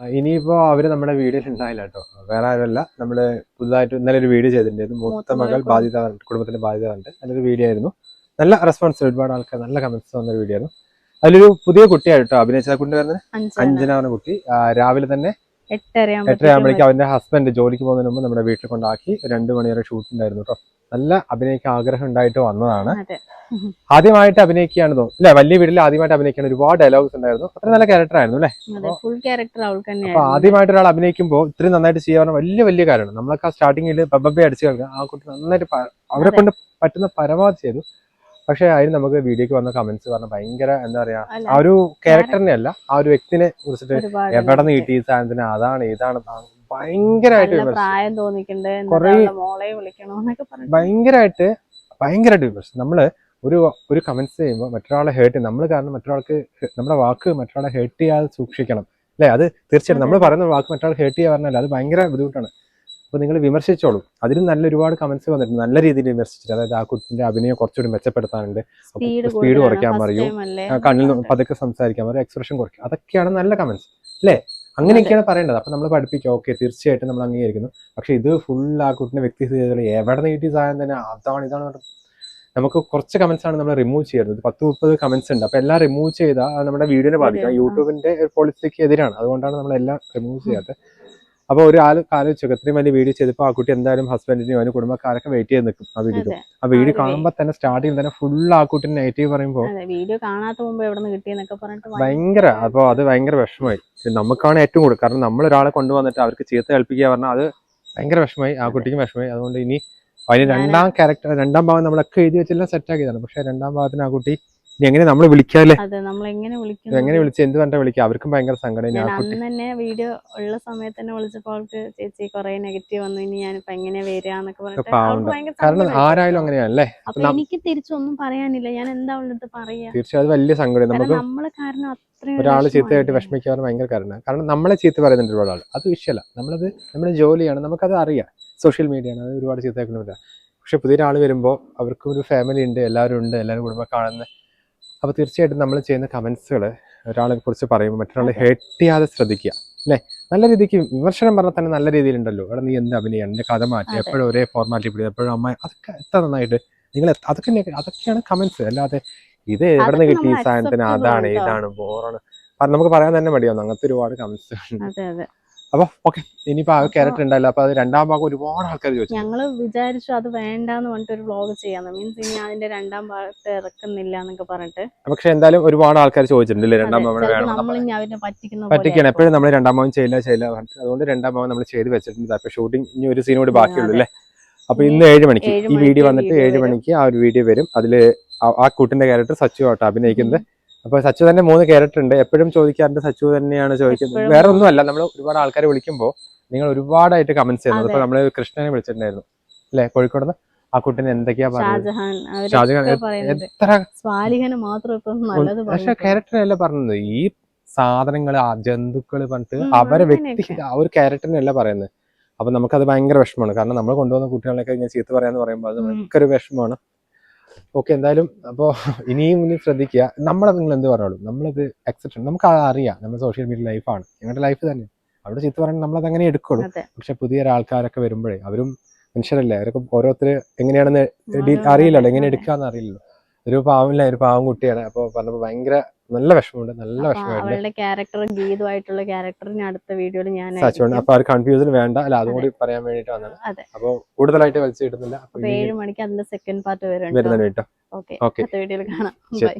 ഇനിയിപ്പോ അവർ നമ്മുടെ വീഡിയോയിൽ ഉണ്ടായില്ല കേട്ടോ. വേറെ ആരുമല്ല. നമ്മൾ പുതുതായിട്ട് ഇന്നലെ ഒരു വീഡിയോ ചെയ്തിട്ടുണ്ടായിരുന്നു. മൂത്ത മകൾ ബാധ്യത കുടുംബത്തിന്റെ ബാധിത പറഞ്ഞിട്ട് നല്ലൊരു വീഡിയോ ആയിരുന്നു. നല്ല റെസ്പോൺസ് ഒരുപാട് ആൾക്കാർ നല്ല കമന്റ്സ് വന്ന ഒരു വീഡിയോ ആയിരുന്നു. അതിലൊരു പുതിയ കുട്ടിയായിട്ടോ അഭിനയിച്ച കുട്ടി വരുന്നത് അഞ്ജന. എന്ന കുട്ടി. രാവിലെ തന്നെ എട്ടരയാകുമ്പോഴേക്കും അവന്റെ ഹസ്ബൻഡ് ജോലിക്ക് പോകുന്നതിന് മുമ്പ് നമ്മുടെ വീട്ടിൽ കൊണ്ടാക്കി രണ്ടു മണിവരെ ഷൂട്ട് ഉണ്ടായിരുന്നു കേട്ടോ നല്ല അഭിനയിക്കാൻ ആഗ്രഹം ഉണ്ടായിട്ട് വന്നതാണ്. ആദ്യമായിട്ട് അഭിനയിക്കുകയാണ് തോന്നുന്നു. അല്ലെ വലിയ വീട്ടിൽ ആദ്യമായിട്ട് അഭിനയിക്കാൻ ഒരുപാട് ഡയലോഗ്സ് ഉണ്ടായിരുന്നു. അത്ര നല്ല ക്യാരക്ടർ ആയിരുന്നു അല്ലെ? ഫുൾ ക്യാരക്ടർ അപ്പൊ ആദ്യമായിട്ട് ഒരാൾ അഭിനയിക്കുമ്പോൾ ഇത്രയും നന്നായിട്ട് ചെയ്യാൻ വലിയ വലിയ കാര്യമാണ്. നമ്മളൊക്കെ സ്റ്റാർട്ടിങ്ങിൽ ബബ്ബെ അടിച്ചു കേൾക്കുക ആ കുട്ടി നന്നായിട്ട് അവരെ കൊണ്ട് പറ്റുന്ന പരമാവധി ചെയ്തു. പക്ഷെ അതിന് നമുക്ക് വീഡിയോക്ക് വന്ന കമന്റ്സ് പറഞ്ഞ ഭയങ്കര എന്താ പറയാ ആ ഒരു ക്യാരക്ടറിനെ അല്ല ആ ഒരു വ്യക്തിനെ കുറിച്ചിട്ട് എവിടെ നിന്ന് കിട്ടി ഈ സാധനത്തിന് അതാണ് ഇതാണ് ഭയങ്കരമായിട്ട് പ്രായം ഭയങ്കരമായിട്ട് ഭയങ്കരമായിട്ട് വിമർശിച്ചു. നമ്മൾ ഒരു ഒരു കമന്റ്സ് ചെയ്യുമ്പോൾ മറ്റൊരാളെ ഹേർട്ട് നമ്മൾ കാരണം മറ്റൊരാൾക്ക് നമ്മുടെ വാക്ക് മറ്റൊരാളെ ഹേർട്ട് ചെയ്യാതെ സൂക്ഷിക്കണം. അല്ലെ? അത് തീർച്ചയായിട്ടും നമ്മൾ പറയുന്ന വാക്ക് മറ്റൊരാൾ ഹേർട്ട് ചെയ്യാൻ പറഞ്ഞാൽ അത് ഭയങ്കര ബുദ്ധിമുട്ടാണ്. അപ്പൊ നിങ്ങൾ വിമർശിച്ചോളൂ. അതിന് നല്ല ഒരുപാട് കമന്റ്സ് വന്നിട്ടുണ്ട്. നല്ല രീതിയിൽ വിമർശിച്ചിട്ട്. അതായത് ആ കുട്ടിന്റെ അഭിനയം കുറച്ചുകൂടി മെച്ചപ്പെടുത്താനുണ്ട്. സ്പീഡ് കുറയ്ക്കാൻ പറയൂ. കണ്ണിൽ പതുക്കെ സംസാരിക്കാൻ പറയും. എക്സ്പ്രഷൻ കുറയ്ക്കും. അതൊക്കെയാണ് നല്ല കമന്റ്സ് അല്ലേ? അങ്ങനെയൊക്കെയാണ് പറയേണ്ടത്. അപ്പൊ നമ്മൾ പഠിപ്പിക്കുക ഓക്കെ തീർച്ചയായിട്ടും നമ്മൾ അംഗീകരിക്കുന്നു. പക്ഷെ ഇത് ഫുൾ ആ കുട്ടിന്റെ വ്യക്തി എവിടെ നീട്ടി സാധനം തന്നെ അതാണ് ഇതാണ് നമുക്ക് കുറച്ച് കമന്റ്സ് ആണ് നമ്മൾ റിമൂവ് ചെയ്യുന്നത് പത്ത് മുപ്പത് കമന്റ്സ് ഉണ്ട്. അപ്പൊ എല്ലാം റിമൂവ് ചെയ്താൽ നമ്മുടെ വീഡിയോനെ ബാധിക്കാം. യൂട്യൂബിന്റെ പോളിസിക്ക് എതിരാണ്. അതുകൊണ്ടാണ് നമ്മൾ എല്ലാം റിമൂവ് ചെയ്യാത്തത്. അപ്പൊ ഒരാൾ ആൾ ആലോചിച്ചു ഇത്രയും വലിയ വീഡിയോ ചെയ്തപ്പോൾ ആ കുട്ടി എന്തായാലും ഹസ്ബൻഡിനെയും അതിന് കുടുംബക്കാരൊക്കെ വെയിറ്റ് ചെയ്ത് നിൽക്കും ആ വീഡിയോ ആ വീഡിയോ കാണുമ്പോ കാണുമ്പോൾ തന്നെ സ്റ്റാർട്ടിങ് തന്നെ ഫുൾ ആ കുട്ടി നെഗറ്റീവ് പറയുമ്പോൾ വീഡിയോ കാണാത്ത മുമ്പ് എവിടെ നിന്ന് കിട്ടിയെന്നൊക്കെ പറഞ്ഞിട്ട് ഭയങ്കര അപ്പൊ അത് ഭയങ്കര വിഷമമായി. നമുക്കാണ് ഏറ്റവും കൂടുതൽ. കാരണം നമ്മൾ ഒരാളെ കൊണ്ടുവന്നിട്ട് അവർക്ക് ചീത്ത കേൾപ്പിക്കുക പറഞ്ഞാൽ അത് ഭയങ്കര വിഷമമായി. ആ കുട്ടിക്കും വിഷമമായി. അതുകൊണ്ട് ഇനി അതിന് രണ്ടാം ക്യാരക്ടർ രണ്ടാം ഭാഗം നമ്മളൊക്കെ എഴുതി വെച്ചെല്ലാം സെറ്റ് ആക്കിയതാണ്. പക്ഷെ രണ്ടാം ഭാഗത്തിന് ആ കുട്ടി ഇനി എങ്ങനെ നമ്മൾ വിളിക്കാല്ലേ? അതെ നമ്മൾ എങ്ങനെ വിളിച്ചു എങ്ങനെ വിളിച്ച് എന്ത് പറഞ്ഞാൽ വിളിക്കുക? അവർക്കും ഭയങ്കര സങ്കടം ഞാൻ അന്ന് തന്നെ വീഡിയോ ഉള്ള സമയത്ത് തന്നെ വിളിച്ചപ്പോൾ അവൾക്ക് ചേച്ചി കുറെ നെഗറ്റീവ് വന്നു. ഇനി ഞാനിപ്പോ എങ്ങനെ പറഞ്ഞിട്ട് ഭയങ്കര കാരണം ആരായാലും അങ്ങനെയാണല്ലേ? അപ്പൊ എനിക്ക് തിരിച്ചൊന്നും പറയാനില്ല. ഞാൻ എന്താ അവളുടെ അടുത്ത് പറയാ? തീർച്ചയായും വലിയ സങ്കടം. നമുക്ക് നമ്മൾ കാരണം ഒരാൾ ചീത്തയായിട്ട്? വിഷമിക്കാൻ ഭയങ്കര കാരണം കാരണം നമ്മളെ ചീത്ത പറയുന്നുണ്ട് ഒരുപാട് ആൾ അത് വിഷയമല്ല. നമ്മളത് നമ്മുടെ ജോലിയാണ്. നമുക്കത് അറിയാം. സോഷ്യൽ മീഡിയ ആണ് അത് ഒരുപാട് ചീത്തയാക്കുന്നില്ല പക്ഷെ പുതിയൊരാൾ വരുമ്പോൾ അവർക്കും ഒരു ഫാമിലി ഉണ്ട് എല്ലാവരും ഉണ്ട് എല്ലാവരും കുടുംബം കാണുന്ന അപ്പോൾ തീർച്ചയായിട്ടും നമ്മൾ ചെയ്യുന്ന കമൻസുകൾ ഒരാളെ കുറിച്ച് പറയുമ്പോൾ മറ്റൊരാളെ. ഹേർട്ട് ചെയ്യാതെ ശ്രദ്ധിക്കുക അല്ലേ? നല്ല രീതിക്ക് വിമർശനം പറഞ്ഞാൽ തന്നെ നല്ല രീതിയിലുണ്ടല്ലോ. എടാ നീ എന്ത് അഭിനയം? എന്റെ കഥ മാറ്റി എപ്പോഴും ഒരേ ഫോർമാറ്റിൽ പിടിക്കും എപ്പോഴും അമ്മ അതൊക്കെ എത്ര നന്നായിട്ട് നിങ്ങൾ അതൊക്കെ അതൊക്കെയാണ് കമൻസ് അല്ലാതെ ഇത് എവിടെ നിന്ന് കിട്ടി ഈ സാധനത്തിന്? അതാണ് ഇതാണ് ബോറാണ് നമുക്ക് പറയാൻ തന്നെ മടിയാവും. അങ്ങനത്തെ ഒരുപാട് കമൻസ് അതെ. അതെ അപ്പൊ ഓക്കെ ഇനിയിപ്പോ ആ ക്യാരക്ടർ ഉണ്ടായില്ല അപ്പൊ അത് രണ്ടാം ഭാഗം ഒരുപാട് ആൾക്കാർ ചോദിച്ചു. ഞങ്ങൾ വിചാരിച്ചു അത് വേണ്ടാന്ന് പറഞ്ഞിട്ട് ഒരു വ്ളോഗ് ചെയ്യാന്ന്. മീൻസ് ഇനി അതിന്റെ രണ്ടാം ഭാഗത്ത് ഇറക്കുന്നില്ല എന്നൊക്കെ പറഞ്ഞിട്ട്. പക്ഷെ എന്തായാലും ഒരുപാട് ആൾക്കാർ ചോദിച്ചിട്ടുണ്ട് രണ്ടാം ഭാഗം വേണം അവരെ പറ്റിക്കുന്ന പറ്റിക്കണം. എപ്പോഴും നമ്മൾ രണ്ടാം ഭാഗം ചെയ്യില്ല ചെയ്യില്ല പറഞ്ഞിട്ട്. അതുകൊണ്ട് രണ്ടാം ഭാഗം നമ്മൾ ചെയ്ത് വെച്ചിട്ടുണ്ട്. അപ്പൊ ഷൂട്ടിംഗ് ഇനി ഒരു സീനോട് ബാക്കിയുള്ളൂ. അല്ലേ അപ്പൊ ഇന്ന് ഏഴ് മണിക്ക് ഈ വീഡിയോ വന്നിട്ട് ഏഴ് മണിക്ക് ആ ഒരു വീഡിയോ വരും. അതിൽ ആ- കൂട്ടിന്റെ കുട്ടിന്റെ ക്യാരക്ടർ സച്ചു ആട്ടോ അഭിനയിക്കുന്നത്. അപ്പൊ സച്ചു തന്നെ മൂന്ന് ക്യാരക്ടർ ഉണ്ട് എപ്പോഴും ചോദിക്കാറുണ്ട് സച്ചു തന്നെയാണ് ചോദിക്കുന്നത്. വേറെ ഒന്നുമല്ല നമ്മൾ ഒരുപാട് ആൾക്കാരെ വിളിക്കുമ്പോൾ നിങ്ങൾ ഒരുപാടായിട്ട് കമന്റ്സ് ചെയ്യുന്നത്. ഇപ്പൊ നമ്മൾ കൃഷ്ണനെ വിളിച്ചിട്ടുണ്ടായിരുന്നു. അല്ലെ? കോഴിക്കോട് ആ കുട്ടിനെ എന്തൊക്കെയാ പറയുന്നത്? ഷാജഹാൻ. എത്ര പക്ഷെ ക്യാരക്ടറിനല്ല പറഞ്ഞത്. ഈ സാധനങ്ങൾ ആ ജന്തുക്കൾ പറഞ്ഞിട്ട് അവരെ വ്യക്തി ആ ഒരു ക്യാരക്ടറിനല്ല പറയുന്നത്. അപ്പൊ നമുക്കത് ഭയങ്കര വിഷമമാണ്. കാരണം നമ്മൾ കൊണ്ടുവന്ന കുട്ടികളൊക്കെ ഇങ്ങനെ ചീത്ത പറയാന്ന് പറയുമ്പോൾ അത്. ഭയങ്കര വിഷമമാണ്. ഓക്കെ എന്തായാലും അപ്പോൾ ഇനിയും ഇനി ശ്രദ്ധിക്കുക. നമ്മളെ നിങ്ങൾ എന്ത് പറഞ്ഞോളൂ? നമ്മളിത് അക്സെപ്റ്റ് നമുക്ക് അറിയാം. നമ്മുടെ സോഷ്യൽ മീഡിയ ലൈഫാണ് ഞങ്ങളുടെ ലൈഫ് തന്നെ. അവിടെ ചീത്ത പറയുന്നത് നമ്മളത് അങ്ങനെ എടുക്കുള്ളൂ. പക്ഷെ പുതിയ ആൾക്കാരൊക്കെ വരുമ്പോഴേ അവരും മനുഷ്യരല്ലേ? അവരൊക്കെ ഓരോരുത്തർ എങ്ങനെയാണെന്ന് അറിയില്ലല്ലോ. എങ്ങനെ. എടുക്കാന്ന് അറിയില്ലല്ലോ. ഒരു പാവമില്ല ഒരു പാവം കുട്ടിയാണ്. അപ്പോൾ പറഞ്ഞപ്പോൾ ഭയങ്കര നല്ല വിഷമമുണ്ട് നല്ല അപ്പൊ വിഷമമുണ്ട് അവളുടെ ക്യാരക്ടർ ഗീതുമായിട്ടുള്ള ക്യാരക്ടറിന് അടുത്ത വീഡിയോയിൽ ഞാൻ സച്ചുണ്ട് അപ്പൊ ആ കൺഫ്യൂഷൻ വേണ്ട അല്ല അതും കൂടി പറയാൻ വേണ്ടിട്ട് വന്നത് അപ്പൊ കൂടുതലായിട്ട് വലിച്ചു കിട്ടുന്നില്ല. ഏഴ് മണിക്ക് അതിന്റെ സെക്കൻഡ് പാർട്ട് വരുന്നുണ്ട് ഓക്കെ. അടുത്ത വീഡിയോയിൽ കാണാം. ബൈ